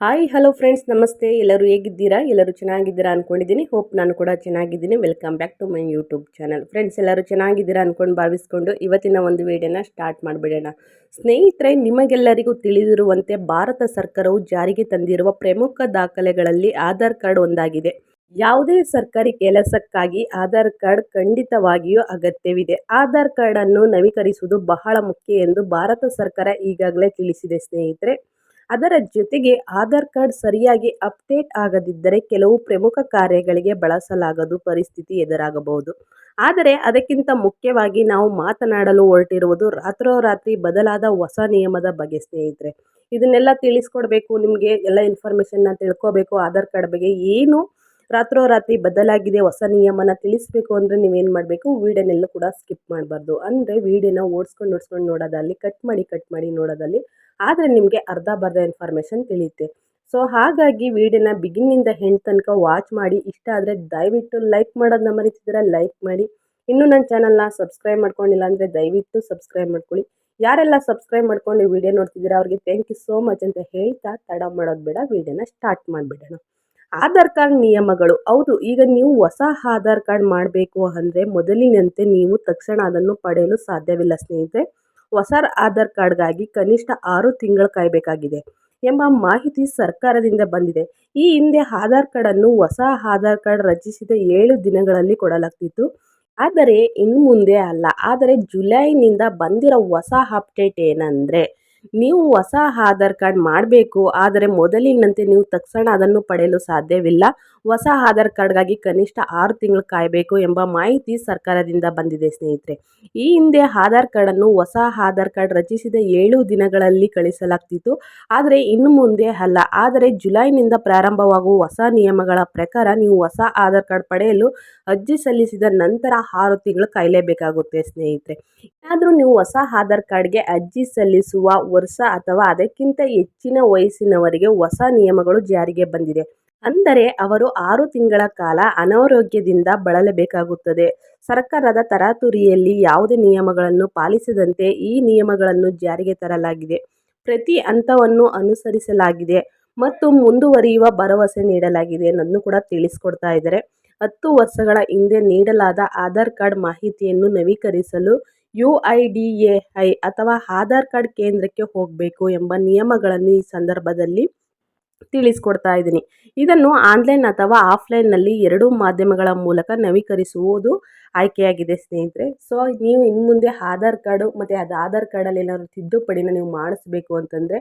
Hi hello friends ನಮಸ್ತೆ. ಎಲ್ಲರೂ ಹೇಗಿದ್ದೀರಾ? ಎಲ್ಲರೂ ಚೆನ್ನಾಗಿದ್ದೀರಾ ಅಂದ್ಕೊಂಡಿದ್ದೀನಿ ಹೋಪ್ ನಾನು ಕೂಡ ಚೆನ್ನಾಗಿದ್ದೀನಿ. Welcome back to my YouTube channel friends ಎಲ್ಲರೂ ಚೆನ್ನಾಗಿದ್ದೀರಾ ಅಂದ್ಕೊಂಡು ಭಾವಿಸ್ಕೊಂಡು ಇವತ್ತಿನ ಒಂದು ವಿಡಿಯೋನ ಸ್ಟಾರ್ಟ್ ಮಾಡಿಬಿಡೋಣ. ಸ್ನೇಹಿತರೆ, ನಿಮಗೆಲ್ಲರಿಗೂ ತಿಳಿದಿರುವಂತೆ ಭಾರತ ಸರ್ಕಾರವು ಜಾರಿಗೆ ತಂದಿರುವ ಪ್ರಮುಖ ದಾಖಲೆಗಳಲ್ಲಿ ಆಧಾರ್ ಕಾರ್ಡ್ ಒಂದಾಗಿದೆ. ಯಾವುದೇ ಸರ್ಕಾರಿ ಕೆಲಸಕ್ಕಾಗಿ ಆಧಾರ್ ಕಾರ್ಡ್ ಖಂಡಿತವಾಗಿಯೂ ಅಗತ್ಯವಿದೆ. ಆಧಾರ್ ಕಾರ್ಡನ್ನು ನವೀಕರಿಸುವುದು ಬಹಳ ಮುಖ್ಯ ಎಂದು ಭಾರತ ಸರ್ಕಾರ ಈಗಾಗಲೇ ತಿಳಿಸಿದೆ ಸ್ನೇಹಿತರೆ. ಅದರ ಜೊತೆಗೆ ಆಧಾರ್ ಕಾರ್ಡ್ ಸರಿಯಾಗಿ ಅಪ್ಡೇಟ್ ಆಗದಿದ್ದರೆ ಕೆಲವು ಪ್ರಮುಖ ಕಾರ್ಯಗಳಿಗೆ ಬಳಸಲಾಗದು ಪರಿಸ್ಥಿತಿ ಎದುರಾಗಬಹುದು. ಆದರೆ ಅದಕ್ಕಿಂತ ಮುಖ್ಯವಾಗಿ ನಾವು ಮಾತನಾಡಲು ಹೊರಟಿರುವುದು ರಾತ್ರೋರಾತ್ರಿ ಬದಲಾದ ಹೊಸ ನಿಯಮದ ಬಗ್ಗೆ, ಸ್ನೇಹಿತರೆ. ಇದನ್ನೆಲ್ಲ ತಿಳಿಸ್ಕೊಡ್ಬೇಕು, ನಿಮಗೆ ಎಲ್ಲ ಇನ್ಫಾರ್ಮೇಷನ್ನ ತಿಳ್ಕೊಬೇಕು, ಆಧಾರ್ ಕಾರ್ಡ್ ಬಗ್ಗೆ ಏನು ರಾತ್ರೋರಾತ್ರಿ ಬದಲಾಗಿದೆ, ಹೊಸ ನಿಯಮನ ತಿಳಿಸ್ಬೇಕು ಅಂದರೆ ನೀವೇನು ಮಾಡಬೇಕು, ವೀಡಿಯೋನೆಲ್ಲ ಕೂಡ ಸ್ಕಿಪ್ ಮಾಡಬಾರ್ದು. ಅಂದರೆ ವೀಡಿಯೋನ ಓಡಿಸ್ಕೊಂಡು ಓಡಿಸ್ಕೊಂಡು ನೋಡೋದಲ್ಲಿ ಕಟ್ ಮಾಡಿ ಕಟ್ ಮಾಡಿ ನೋಡೋದಲ್ಲಿ ಆದರೆ ನಿಮಗೆ ಅರ್ಧ ಬರ್ಧ ಇನ್ಫಾರ್ಮೇಷನ್ ತಿಳಿಯುತ್ತೆ. ಸೊ ಹಾಗಾಗಿ ವಿಡಿಯೋನ ಬಿಗಿನಿಂದ ಹೆಂಡ್ ತನಕ ವಾಚ್ ಮಾಡಿ. ಇಷ್ಟ ಆದರೆ ದಯವಿಟ್ಟು ಲೈಕ್ ಮಾಡೋದನ್ನ ಮರಿತಿದ್ದೀರಾ ಲೈಕ್ ಮಾಡಿ. ಇನ್ನೂ ನನ್ನ ಚಾನಲ್ನ ಸಬ್ಸ್ಕ್ರೈಬ್ ಮಾಡ್ಕೊಂಡಿಲ್ಲ ಅಂದರೆ ದಯವಿಟ್ಟು ಸಬ್ಸ್ಕ್ರೈಬ್ ಮಾಡ್ಕೊಳ್ಳಿ. ಯಾರೆಲ್ಲ ಸಬ್ಸ್ಕ್ರೈಬ್ ಮಾಡ್ಕೊಂಡು ವಿಡಿಯೋ ನೋಡ್ತಿದ್ದೀರಾ, ಅವ್ರಿಗೆ ಥ್ಯಾಂಕ್ ಯು ಸೋ ಮಚ್ ಅಂತ ಹೇಳ್ತಾ ತಡ ಮಾಡೋದು ಬೇಡ, ವಿಡಿಯೋನ ಸ್ಟಾರ್ಟ್ ಮಾಡಿಬಿಡೋಣ. ಆಧಾರ್ ಕಾರ್ಡ್ ನಿಯಮಗಳು. ಹೌದು, ಈಗ ನೀವು ಹೊಸ ಆಧಾರ್ ಕಾರ್ಡ್ ಮಾಡಬೇಕು ಅಂದರೆ ಮೊದಲಿನಂತೆ ನೀವು ತಕ್ಷಣ ಅದನ್ನು ಪಡೆಯಲು ಸಾಧ್ಯವಿಲ್ಲ ಸ್ನೇಹಿತರೆ. ಹೊಸ ಆಧಾರ್ ಕಾರ್ಡ್ಗಾಗಿ ಕನಿಷ್ಠ ಆರು ತಿಂಗಳು ಕಾಯಬೇಕಾಗಿದೆ ಎಂಬ ಮಾಹಿತಿ ಸರ್ಕಾರದಿಂದ ಬಂದಿದೆ. ಈ ಹಿಂದೆ ಆಧಾರ್ ಕಾರ್ಡನ್ನು ಹೊಸ ಆಧಾರ್ ಕಾರ್ಡ್ ರಚಿಸಿದ ಏಳು ದಿನಗಳಲ್ಲಿ ಕೊಡಲಾಗ್ತಿತ್ತು. ಆದರೆ ಇನ್ನು ಮುಂದೆ ಅಲ್ಲ. ಆದರೆ ಜುಲೈನಿಂದ ಬಂದಿರೋ ಹೊಸ ಅಪ್ಡೇಟ್ ಏನಂದರೆ ನೀವು ಹೊಸ ಆಧಾರ್ ಕಾರ್ಡ್ ಮಾಡಬೇಕು, ಆದರೆ ಮೊದಲಿನಂತೆ ನೀವು ತಕ್ಷಣ ಅದನ್ನು ಪಡೆಯಲು ಸಾಧ್ಯವಿಲ್ಲ. ಹೊಸ ಆಧಾರ್ ಕಾರ್ಡ್ಗಾಗಿ ಕನಿಷ್ಠ ಆರು ತಿಂಗಳು ಕಾಯಬೇಕು ಎಂಬ ಮಾಹಿತಿ ಸರ್ಕಾರದಿಂದ ಬಂದಿದೆ ಸ್ನೇಹಿತರೆ. ಈ ಹಿಂದೆ ಆಧಾರ್ ಕಾರ್ಡನ್ನು ಹೊಸ ಆಧಾರ್ ಕಾರ್ಡ್ ರಚಿಸಿದ ಏಳು ದಿನಗಳಲ್ಲಿ ಕಳಿಸಲಾಗ್ತಿತ್ತು. ಆದರೆ ಇನ್ನು ಮುಂದೆ ಅಲ್ಲ. ಆದರೆ ಜುಲೈನಿಂದ ಪ್ರಾರಂಭವಾಗುವ ಹೊಸ ನಿಯಮಗಳ ಪ್ರಕಾರ ನೀವು ಹೊಸ ಆಧಾರ್ ಕಾರ್ಡ್ ಪಡೆಯಲು ಅರ್ಜಿ ಸಲ್ಲಿಸಿದ ನಂತರ ಆರು ತಿಂಗಳು ಕಾಯಲೇಬೇಕಾಗುತ್ತೆ ಸ್ನೇಹಿತರೆ. ಏನಾದರೂ ನೀವು ಹೊಸ ಆಧಾರ್ ಕಾರ್ಡ್ಗೆ ಅರ್ಜಿ ಸಲ್ಲಿಸುವ ವರ್ಷ ಅಥವಾ ಅದಕ್ಕಿಂತ ಹೆಚ್ಚಿನ ವಯಸ್ಸಿನವರಿಗೆ ಹೊಸ ನಿಯಮಗಳು ಜಾರಿಗೆ ಬಂದಿದೆ. ಅಂದರೆ ಅವರು ಆರು ತಿಂಗಳ ಕಾಲ ಅನಾರೋಗ್ಯದಿಂದ ಬಳಲಬೇಕಾಗುತ್ತದೆ. ಸರ್ಕಾರದ ತರಾತುರಿಯಲ್ಲಿ ಯಾವುದೇ ನಿಯಮಗಳನ್ನು ಪಾಲಿಸದಂತೆ ಈ ನಿಯಮಗಳನ್ನು ಜಾರಿಗೆ ತರಲಾಗಿದೆ. ಪ್ರತಿ ಹಂತವನ್ನು ಅನುಸರಿಸಲಾಗಿದೆ ಮತ್ತು ಮುಂದುವರಿಯುವ ಭರವಸೆ ನೀಡಲಾಗಿದೆ ಅನ್ನೋದನ್ನು ಕೂಡ ತಿಳಿಸ್ಕೊಡ್ತಾ ಇದ್ದಾರೆ. ಹತ್ತು ವರ್ಷಗಳ ಹಿಂದೆ ನೀಡಲಾದ ಆಧಾರ್ ಕಾರ್ಡ್ ಮಾಹಿತಿಯನ್ನು ನವೀಕರಿಸಲು U I D A I ಅಥವಾ ಆಧಾರ್ ಕಾರ್ಡ್ ಕೇಂದ್ರಕ್ಕೆ ಹೋಗಬೇಕು ಎಂಬ ನಿಯಮಗಳನ್ನು ಈ ಸಂದರ್ಭದಲ್ಲಿ ತಿಳಿಸ್ಕೊಡ್ತಾ ಇದ್ದೀನಿ. ಇದನ್ನು ಆನ್ಲೈನ್ ಅಥವಾ ಆಫ್ಲೈನ್ನಲ್ಲಿ ಎರಡೂ ಮಾಧ್ಯಮಗಳ ಮೂಲಕ ನವೀಕರಿಸುವುದು ಆಯ್ಕೆಯಾಗಿದೆ ಸ್ನೇಹಿತರೆ. ಸೊ, ನೀವು ಇನ್ನು ಮುಂದೆ ಆಧಾರ್ ಕಾರ್ಡು ಮತ್ತು ಅದು ಆಧಾರ್ ಕಾರ್ಡಲ್ಲಿ ಏನಾದರೂ ತಿದ್ದುಪಡಿನ ನೀವು ಮಾಡಿಸ್ಬೇಕು ಅಂತಂದರೆ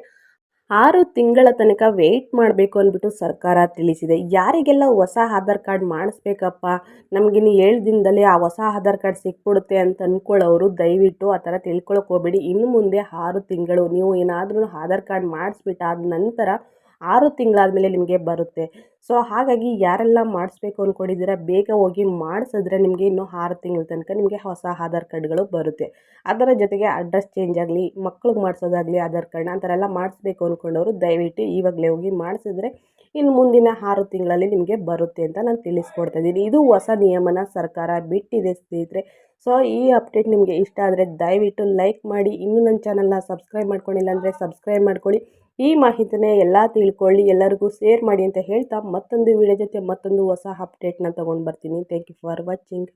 ಆರು ತಿಂಗಳ ತನಕ ವೆಯ್ಟ್ ಮಾಡಬೇಕು ಅಂದ್ಬಿಟ್ಟು ಸರ್ಕಾರ ತಿಳಿಸಿದೆ. ಯಾರಿಗೆಲ್ಲ ಹೊಸ ಆಧಾರ್ ಕಾರ್ಡ್ ಮಾಡಿಸ್ಬೇಕಪ್ಪ? ನಮಗಿನ್ನು ಏಳು ದಿನದಲ್ಲಿ ಆ ಹೊಸ ಆಧಾರ್ ಕಾರ್ಡ್ ಸಿಕ್ಬಿಡುತ್ತೆ ಅಂತ ಅಂದ್ಕೊಳ್ಳೋರು ದಯವಿಟ್ಟು ಆ ಥರ ತಿಳ್ಕೊಳಕ್ಕೆ ಹೋಗ್ಬೇಡಿ. ಇನ್ನು ಮುಂದೆ ಆರು ತಿಂಗಳು ನೀವು ಏನಾದರೂ ಆಧಾರ್ ಕಾರ್ಡ್ ಮಾಡಿಸ್ಬಿಟ್ಟಾದ ನಂತರ ಆರು ತಿಂಗಳಾದಮೇಲೆ ನಿಮಗೆ ಬರುತ್ತೆ. ಸೊ, ಹಾಗಾಗಿ ಯಾರೆಲ್ಲ ಮಾಡಿಸ್ಬೇಕು ಅಂದ್ಕೊಂಡಿದ್ದೀರಾ ಬೇಗ ಹೋಗಿ ಮಾಡಿಸಿದ್ರೆ ನಿಮಗೆ ಇನ್ನೂ ಆರು ತಿಂಗಳ ತನಕ ನಿಮಗೆ ಹೊಸ ಆಧಾರ್ ಕಾರ್ಡ್ಗಳು ಬರುತ್ತೆ. ಅದರ ಜೊತೆಗೆ ಅಡ್ರೆಸ್ ಚೇಂಜ್ ಆಗಲಿ, ಮಕ್ಳಿಗೆ ಮಾಡಿಸೋದಾಗಲಿ ಆಧಾರ್ ಕಾರ್ಡ್ನ ಆ ಥರ ಎಲ್ಲ ಮಾಡಿಸ್ಬೇಕು ಅಂದ್ಕೊಂಡವರು ದಯವಿಟ್ಟು ಇವಾಗಲೇ ಹೋಗಿ ಮಾಡಿಸಿದ್ರೆ ಇನ್ನು ಮುಂದಿನ ಆರು ತಿಂಗಳಲ್ಲಿ ನಿಮಗೆ ಬರುತ್ತೆ ಅಂತ ನಾನು ತಿಳಿಸ್ಕೊಡ್ತಾ ಇದ್ದೀನಿ. ಇದು ಹೊಸ ನಿಯಮನ ಸರ್ಕಾರ ಬಿಟ್ಟಿದೆ ಸ್ನೇಹಿತರೆ. ಸೊ, ಈ ಅಪ್ಡೇಟ್ ನಿಮಗೆ ಇಷ್ಟ ಆದರೆ ದಯವಿಟ್ಟು ಲೈಕ್ ಮಾಡಿ, ಇನ್ನೂ ನನ್ನ ಚಾನಲ್ನ ಸಬ್ಸ್ಕ್ರೈಬ್ ಮಾಡ್ಕೊಂಡಿಲ್ಲ ಅಂದರೆ ಸಬ್ಸ್ಕ್ರೈಬ್ ಮಾಡ್ಕೊಳ್ಳಿ. ಈ ಮಾಹಿತಿನ ಎಲ್ಲ ತಿಳ್ಕೊಳ್ಳಿ, ಎಲ್ಲರಿಗೂ ಶೇರ್ ಮಾಡಿ ಅಂತ ಹೇಳ್ತಾ ಮತ್ತೊಂದು ವಿಡಿಯೋ ಜೊತೆ ಮತ್ತೊಂದು ಹೊಸ ಅಪ್ಡೇಟ್ನ ತೊಗೊಂಡು ಬರ್ತೀನಿ. Thank you for watching